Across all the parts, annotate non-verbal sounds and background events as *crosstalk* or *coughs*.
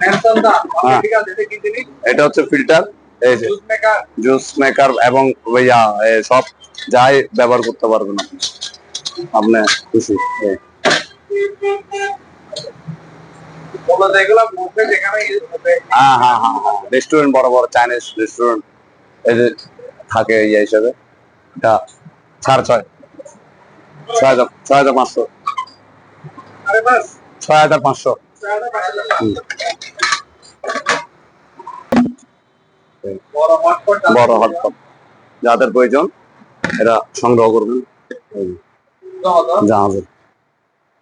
হ্যাঁ। এটা হচ্ছে ফিল্টার জুস মেকার এবং সব যাই ব্যবহার করতে পারবেন আপনি। আপনি খুশি হ্যাঁ। হ্যাঁ হ্যাঁ হ্যাঁ রেস্টুরেন্ট বড় বড় চাইনিজ রেস্টুরেন্ট এই থাকে ইয়ে হিসেবে। এটা সাড়ে ছয় ছয় হাজার ছয় হাজার পাঁচশো। ছয় হাজার পাঁচশো। বড় হটপট যাদের প্রয়োজন এরা সংগ্রহ করবেন। জাহাজের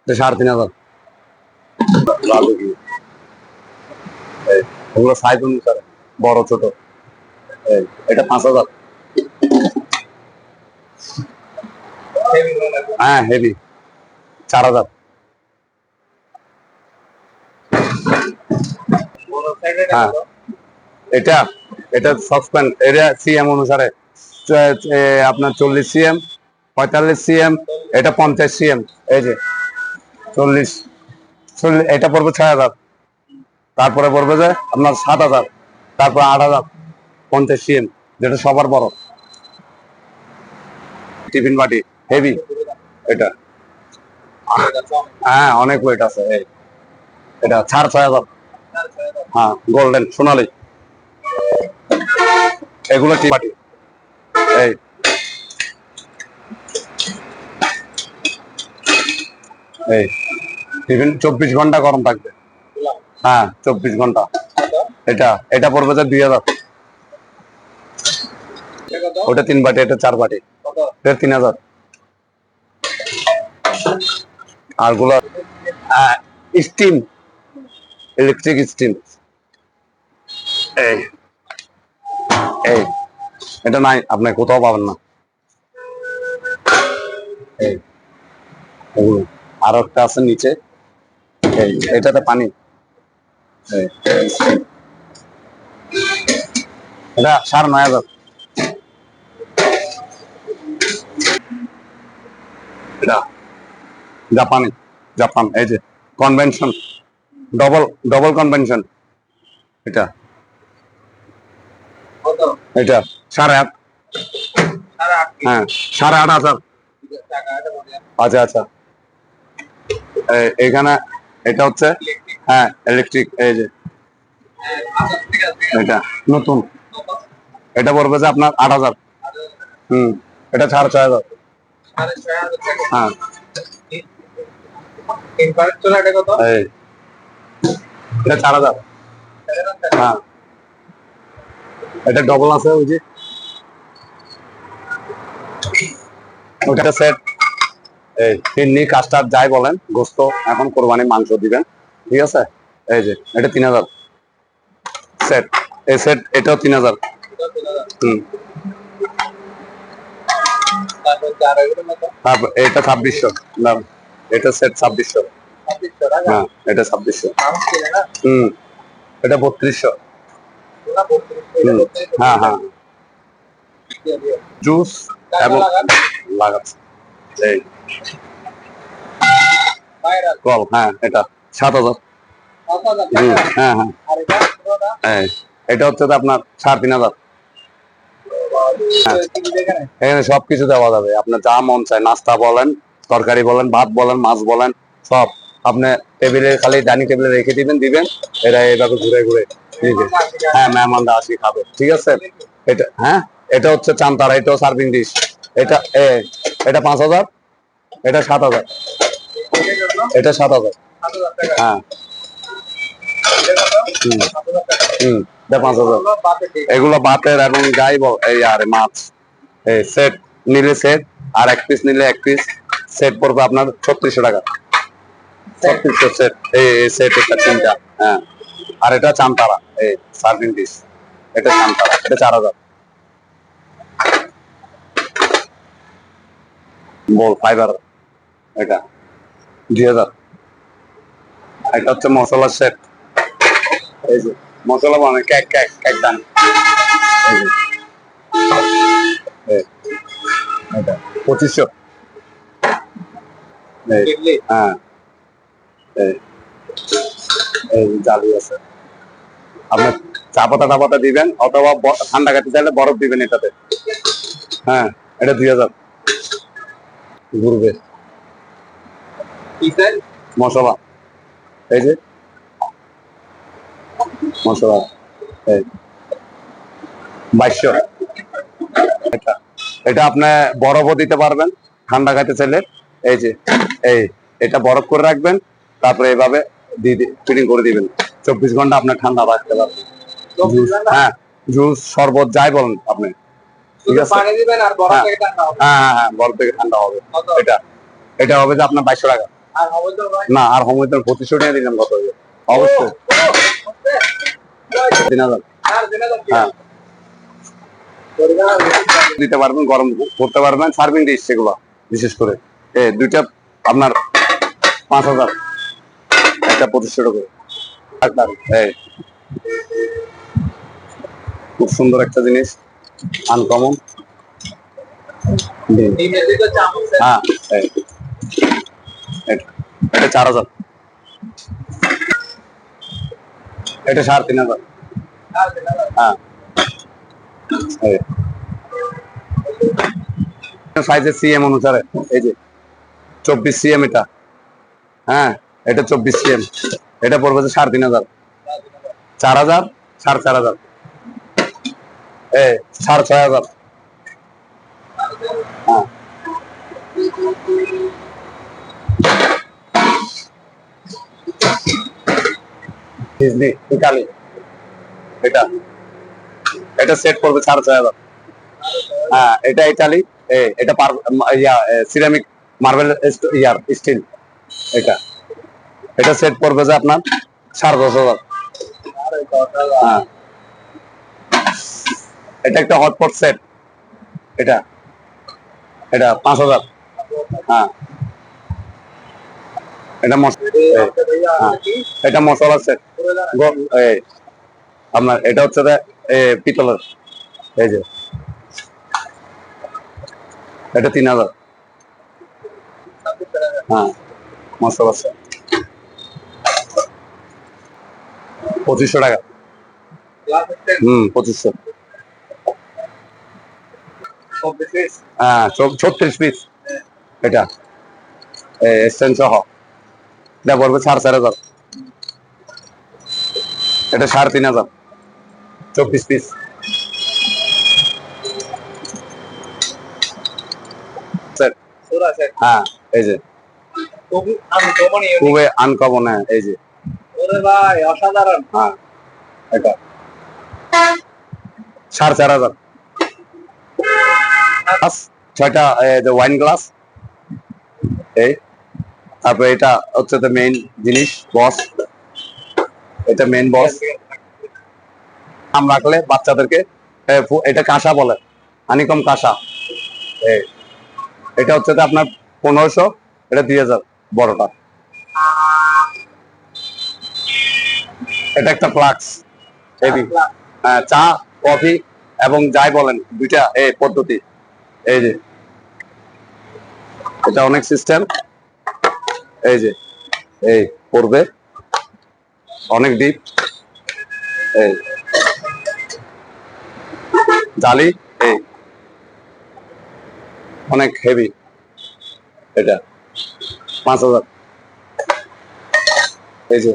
এটা সাড়ে তিন হাজার। এগুলো সাইজ অনুসারে বড় ছোট। এটা পাঁচ হাজার। হ্যাঁ হেভি চার হাজার। হ্যাঁ। এটা এটা সসপ্যান এটা সিএম অনুসারে আপনার চল্লিশ সিএম পঁয়তাল্লিশ সিএম এটা পঞ্চাশ সিএম এই যে, চল্লিশ চল্লিশ এটা পড়বে ছয় হাজার। তারপরে পড়বে যে, আপনার সাত হাজার, তারপর আট হাজার, পঞ্চাশ সিএম যেটা সবার বড়। টিফিন বাটি, হেভি, এটা। হ্যাঁ অনেক ওয়েট আছে এটা ছাড় ছয় হাজার। হ্যাঁ গোল্ডেন, সোনালি। এগুলো টি বাটি এই। এই। টিফিন চব্বিশ ঘণ্টা গরম থাকবে। হ্যাঁ চব্বিশ ঘণ্টা। এটা এটা পড়বে যে দুই হাজার। ওটা তিন বাটি, এটা চার বাটি। তিন হাজার। আরগুলো স্টিম ইলেকট্রিক স্টিম এই। এই, এটা নাই, আপনি কোথাও পাবেন না। এই আরও একটা আছে নিচে। এটাতে পানি। এটা সাড়ে নয় হাজার এটা, জাপানি, জাপান, এই যে কনভেনশন ডবল ডবল কনভেনশন এটা। এটা সাড়ে আট। হ্যাঁ সাড়ে আট হাজার। আচ্ছা আচ্ছা। এখানে এটা হচ্ছে হ্যাঁ ইলেকট্রিক এই যে। এটা নতুন। এটা পড়বে যে আপনার আট হাজার। হম এটা সাড়ে ছয় হাজার। হ্যাঁ। এটা চার হাজার। হ্যাঁ। এটা ডবল আছে ওই যে। ওটা সেট এই ফিন্নি কাস্টার্ড যাই বলেন গোস্ত এখন কোরবানি মাংস দিবেন। ঠিক আছে? এই যে এটা তিন হাজার। সেট এই সেট এটাও তিন হাজার। হম। এটা ছাব্বিশশো। না এটা সেট ছাব্বিশশো। হ্যাঁ এটা ছাব্বিশশো। হম। এটা বত্রিশশো। হ্যাঁ হ্যাঁ। জুস এবং লাগাচ্ছে। কল হ্যাঁ এটা সাত হাজার। হ্যাঁ হ্যাঁ। এটা হচ্ছে আপনার সাড়ে তিন হাজার। এখানে সবকিছু দেওয়া যাবে। আপনার যা মন চায়, নাস্তা বলেন, তরকারি বলেন, ভাত বলেন, মাছ বলেন, সব আপনি টেবিলে খালি ডাইনিং টেবিলে রেখে দিবেন দিবেন, এরা এইভাবে ঘুরে ঘুরে দিবে হ্যাঁ মেহমানরা আসি খাবে। ঠিক আছে? এটা হ্যাঁ? এটা হচ্ছে চান্তারা এটাও সার্ভিং ডিশ এটা এ এটা পাঁচ হাজার এটা সাত হাজার। এটা সাত হাজার। হ্যাঁ। হুম হুম এটা পাঁচ হাজার। এগুলো বাতের এবং বল এই আরে মাছ। এই সেট নিলে সেট আর এক পিস নিলে এক পিস সেট পড়বে আপনার ছত্রিশশো টাকা। ছত্রিশশো সেট এই সেট তিনটা। হ্যাঁ। আর এটা চামতারা এই সার্ভিং ডিশ এটা চামতারা এটা চার হাজার। বল ফাইবার এটা দুই হাজার। এটা হচ্ছে মশলার সেট এই যে মশলা দান এই যে এই, এটা পঁচিশশো। হ্যাঁ জালি আছে। আপনার চা পাতা টা পাতা দিবেন অথবা ঠান্ডা চাইলে বরফ দিবেন এটাতে। হ্যাঁ এটা দুই হাজার। ঘুরবে। মশলা। এই যে। মশলা। এই। বাইশশো। এটা। এটা আপনি বরফও দিতে পারবেন। ঠান্ডা খাইতে চাইলে। এই যে। এই। এটা বরফ করে রাখবেন। তারপরে ফিটিং করে দিবেন চব্বিশ ঘণ্টা আপনার ঠান্ডা রাখতে পারবেন হ্যাঁ জুস শরবত যাই বলেন আপনি ঠিক আছে হ্যাঁ। হ্যাঁ হ্যাঁ হ্যাঁ বরফ থেকে ঠান্ডা হবে এটা এটা হবে যে আপনার বাইশশো টাকা না আর হোমিওতে পঁচিশশো টাকা দিলাম কত হবে অবশ্যই তিন হাজার হ্যাঁ দিতে পারবেন গরম করতে পারবেন সার্ভিং ডিশ সেগুলো বিশেষ করে এ দুইটা আপনার পাঁচ হাজার একটা পঁচিশশো টাকা আপনার এই। খুব সুন্দর একটা জিনিস। আনকমন হ্যাঁ এটা- চার হাজার। এটা সাড়ে তিন হাজার। হ্যাঁ। সাইজের সিএম অনুসারে এই যে চব্বিশ সিএম এটা। হ্যাঁ। এটা চব্বিশ সিএম এটা পড়বে যে সাড়ে তিন হাজার। চার হাজার, সাড়ে চার হাজার। সাড়ে ছয় হাজার। হ্যাঁ। এটা। এটা সেট করবে সাড়ে ছয় হাজার। হ্যাঁ এটা ইটালি এটা সিরামিক মার্বেল ইয়ার স্টিল এটা। এটা সেট করবে যে আপনার সাড়ে দশ হাজার। হ্যাঁ। এটা একটা হটপট সেট এটা। এটা পাঁচ হাজার। হ্যাঁ। এটা মশ এই, হ্যাঁ। এটা মশলা সেট আপনার এটা হচ্ছে পিতলের। এই যে। এটা তিন হাজার। হ্যাঁ। মশলা সেট পঁচিশশো টাকা। হুম পঁচিশশো। হ্যাঁ ছত্রিশ পিস এটা। সহ। এটা পড়বে সাড়ে চার হাজার। এটা সাড়ে তিন হাজার। চব্বিশ পিস হ্যাঁ এই যে। খুবই আনকমন হ্যাঁ এই যে। ওরে ভাই, অসাধারণ। হ্যাঁ এটা সাড়ে চার হাজার। ছয়টা ওয়াইন গ্লাস এই, তারপরে এটা হচ্ছে তো মেইন জিনিস বস এটা মেইন বস নাম রাখলে বাচ্চাদেরকে এটা কাঁসা বলে হানিকম কাঁসা। এটা হচ্ছে আপনার পনেরোশো, এটা দুই হাজার, বড়টা। এটা একটা ফ্লাক্স হেভি। হ্যাঁ, চা কফি এবং যাই বলেন দুইটা এই পদ্ধতি। এই যে। এটা অনেক সিস্টেম এই যে এই পড়বে। অনেক ডিপ এই। জালি এই। অনেক হেভি এটা। পাঁচ হাজার। এই যে।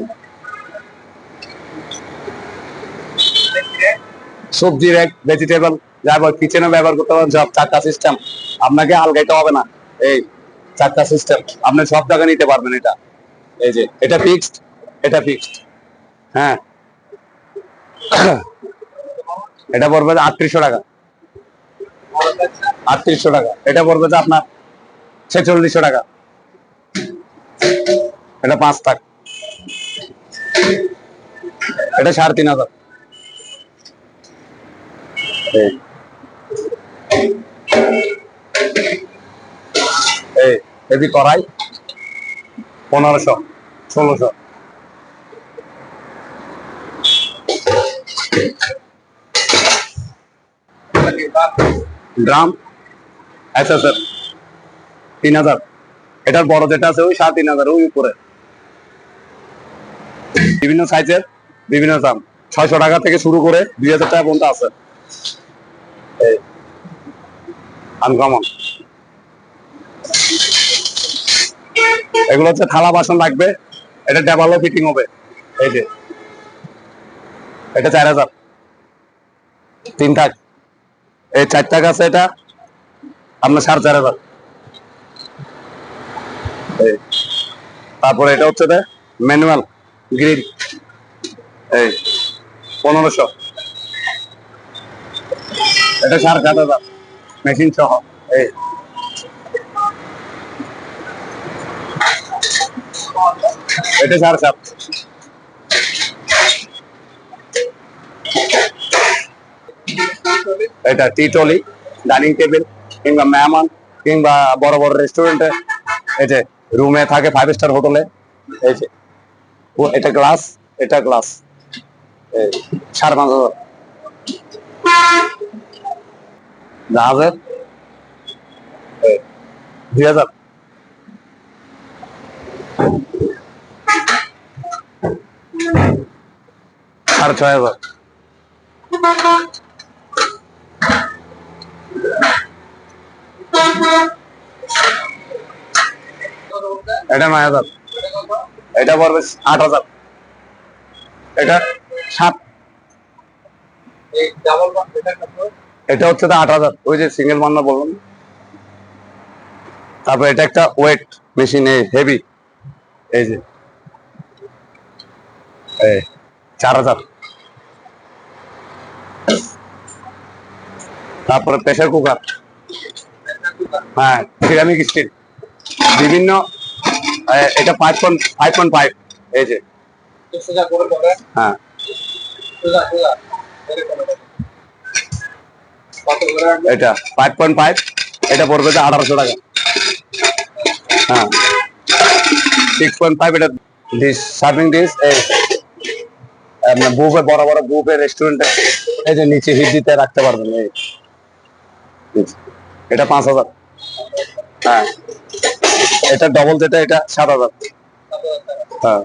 সবজি র্যাক ভেজিটেবল যা কিচেনে ব্যবহার করতে পারেন, সব চারটা সিস্টেম আপনাকে আলগাইতে হবে না। এই চারটা সিস্টেম আপনি সব জায়গায় নিতে পারবেন এটা। এই যে, এটা ফিক্সড এটা ফিক্সড হ্যাঁ। *coughs* এটা পড়বে আটত্রিশশো টাকা। আটত্রিশশো টাকা। এটা পড়বে যে আপনার ছেচল্লিশশো টাকা। এটা পাঁচ টাকা এটা সাড়ে তিন হাজার। এই এই এদি করাই পনেরোশো, ষোলোশো। ড্রাম আচ্ছা স্যার তিন হাজার। এটার বড় যেটা আছে, ওই সাড়ে তিন হাজার, ওই উপরে। বিভিন্ন সাইজের বিভিন্ন দাম। ছয়শো টাকা থেকে শুরু করে দুই হাজার টাকা পর্যন্ত আছে। আনকমন। এগুলো হচ্ছে থালা বাসন লাগবে, এটা ডেভালো ফিটিং হবে, এই যে। এটা চার হাজার। তিন থাক। এই চার টাকা আছে এটা, আপনার সাড়ে চার হাজার। তারপরে এটা হচ্ছে ম্যানুয়াল, গ্রিল। এই, পনেরোশো। এটা সাড়ে সাত হাজার মেশিন সহ, এই। এটা সাড়ে এটা টি টলি ডাইনিং টেবিল, কিংবা মেহমান, কিংবা বড় বড় রেস্টুরেন্টে। এই যে রুমে থাকে ফাইভ স্টার হোটেলে। এই যে এটা গ্লাস এটা গ্লাস। এই হাজার জাহাজের? দুই হাজার। সাড়ে ছয় হাজার। এটা নয় হাজার। এটা পড়বে আট হাজার। এটা সাত। ডাবল এটা হচ্ছে তো আট হাজার। ওই যে সিঙ্গেল মান্না বললাম। তারপর এটা একটা ওয়েট মেশিন হেভি এই যে। চার হাজার। তারপরে প্রেসার কুকার হ্যাঁ সিরামিক স্টিল বিভিন্ন এটা five point five point five এই যে। হ্যাঁ সোজা সোজা করে করে কত করে রাখবে এটা ফাইভ পয়েন্ট ফাইভ এটা পড়বে আঠারোশো টাকা। হ্যাঁ। সিক্স পয়েন্ট ফাইভ এটা ডিশ সার্ভিং ডিশ আপনার বুফে বড় বড় বুফে রেস্টুরেন্টে এই যে নিচে হিট দিতে রাখতে পারবেন, এই। এটা পাঁচ হাজার। হ্যাঁ। এটা ডবল যেটা, এটা সাত হাজার। হ্যাঁ।